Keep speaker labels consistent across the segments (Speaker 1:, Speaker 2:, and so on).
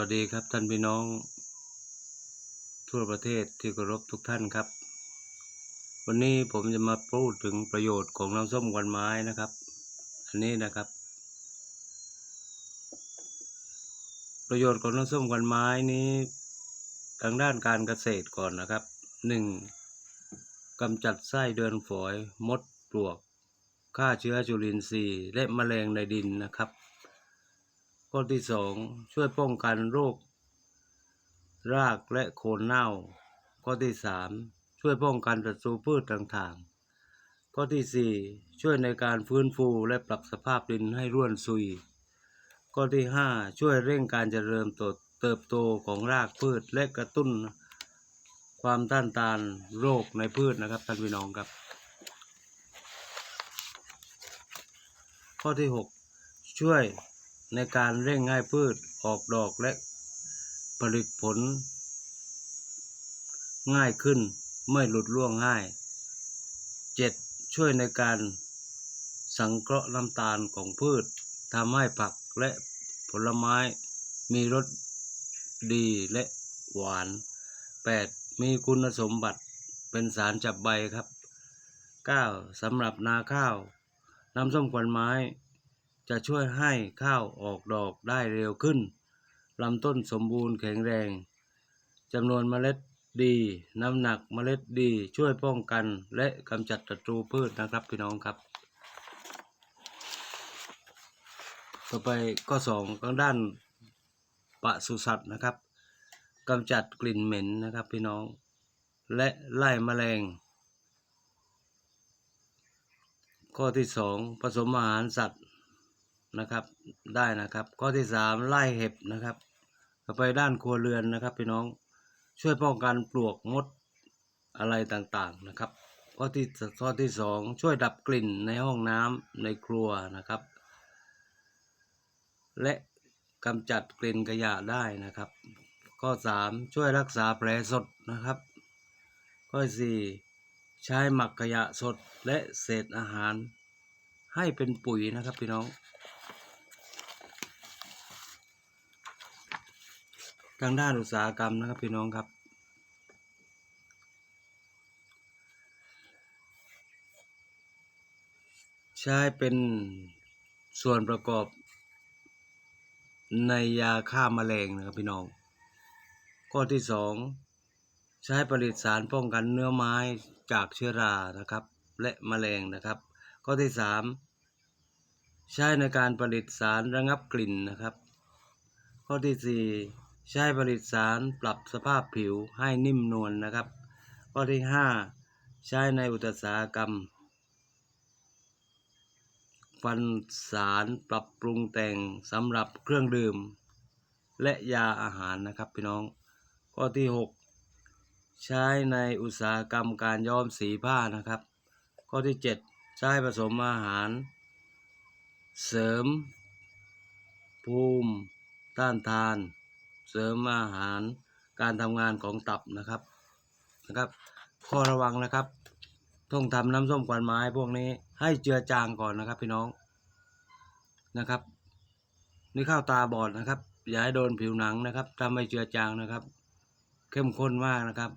Speaker 1: วัสดีครับท่านพี่น้อง ทั่วประเทศที่เคารพทุกท่านครับ วันนี้ผมจะมาพูดถึงประโยชน์ของน้ำส้มควันไม้นะครับ อันนี้นะครับ ประโยชน์ของน้ำส้มควันไม้นี้ทางด้านการเกษตรก่อนนะครับหนึ่งกำจัดไส้เดือนฝอย มดปลวกฆ่าเชื้อจุลินทรีย์และแมลงในดินนะครับ ข้อที่สองช่วยป้องกันโรค รากและโคนเน่า ข้อที่สามช่วยป้องกันศัตรูพืชต่างๆ ข้อที่สี่ช่วยในการฟื้นฟูและปรับสภาพดินให้ร่วนซุย ข้อที่ห้าช่วยเร่งการเจริญเติบเติบโตของรากพืชและกระตุ้นความต้านทานโรคในพืชนะครับท่านพี่น้องครับ ข้อที่หกช่วย ในการเร่งให้พืชออกดอกและผลิตผล ง่ายขึ้นไม่หลุดร่วงง่าย 7. ช่วยในการสังเคราะห์น้ำตาลของพืชทำให้ผักและผลไม้มีรสดีและหวาน 8. มีคุณสมบัติเป็นสารจับใบครับ 9. สำหรับนาข้าว น้ำส้มควันไม้ จะช่วยให้ข้าวออกดอกได้เร็วขึ้นลำต้นสมบูรณ์แข็งแรงจำนวนเมล็ดดี น้ำหนักเมล็ดดีช่วยป้องกันและกำจัดศัตรูพืชนะครับพี่น้องครับ ต่อไปข้อสองทางด้านปศุสัตว์นะครับกำจัดกลิ่นเหม็นนะครับพี่น้อง และไล่แมลง ข้อที่สองผสมอาหารสัตว์ นะครับได้นะครับ ข้อที่สามไล่เห็บนะครับต่อไปด้านครัวเรือนนะครับพี่น้องช่วยป้องกันปลวกมดอะไรต่างๆนะครับ ข้อที่ข้อที่สองช่วยดับกลิ่นในห้องน้ำในครัวนะครับ และกำจัดกลิ่นขยะได้นะครับ ข้อสามช่วยรักษาแผลสดนะครับ ข้อสี่ใช้หมักขยะสดและเศษอาหารให้เป็นปุ๋ยนะครับพี่น้อง ทางด้านอุตสาหกรรมนะครับพี่น้องครับ ใช้เป็นส่วนประกอบ ในยาฆ่าแมลงนะครับพี่น้อง ข้อที่สองใช้ผลิตสารป้องกันเนื้อไม้จากเชื้อรานะครับ และแมลงนะครับ ข้อที่สามใช้ในการผลิตสารระงับกลิ่นนะครับ ข้อที่สี่ ใช้ผลิตสารปรับสภาพผิวให้นิ่มนวลนะครับ ข้อที่ห้าใช้ในอุตสาหกรรม ฟันสารปรับปรุงแต่งสำหรับเครื่องดื่ม และยาอาหารนะครับพี่น้อง ข้อที่ 6 ใช้ในอุตสาหกรรมการย้อมสีผ้านะครับ ข้อที่ 7 ใช้ผสมอาหาร เสริม ภูมิ ต้านทาน เสริมอาหารการทำงานของตับนะครับนะครับ ข้อระวังนะครับต้องทำน้ำส้มควันไม้พวกนี้ให้เจือจางก่อนนะครับ พี่น้องนะครับ นี่ข้าวตาบอดนะครับ อย่าให้โดนผิวหนังนะครับถ้าไม่เจือจางนะครับ เข้มข้นมากนะครับ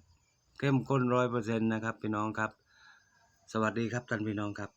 Speaker 1: เข้มข้นร้อยเปอร์เซ็นต์นะครับ พี่น้องครับ สวัสดีครับท่านพี่น้องครับ